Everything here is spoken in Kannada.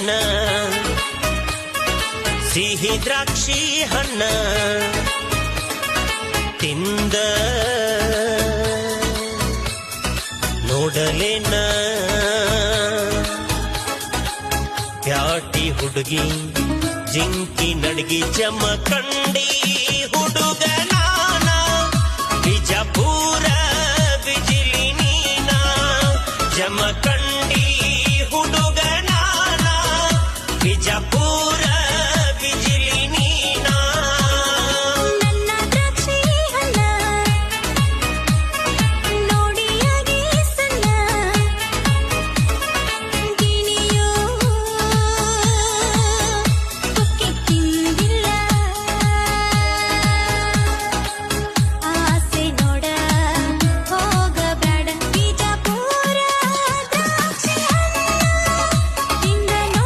ಹಣ್ಣ. ಸಿಹಿ ದ್ರಾಕ್ಷಿ ಹಣ್ಣ. ತಿಂದ ನೋಡಲೇನ. ಪ್ಯಾಟಿ ಹುಡುಗಿ, ಜಿಂಕಿ ನಡಗಿ ಚಮಕಂಡಿ ಹುಡುಗನಾನ ಬಿಜಪೂರ, ಬಿಜಿಲಿ ಚಮಕ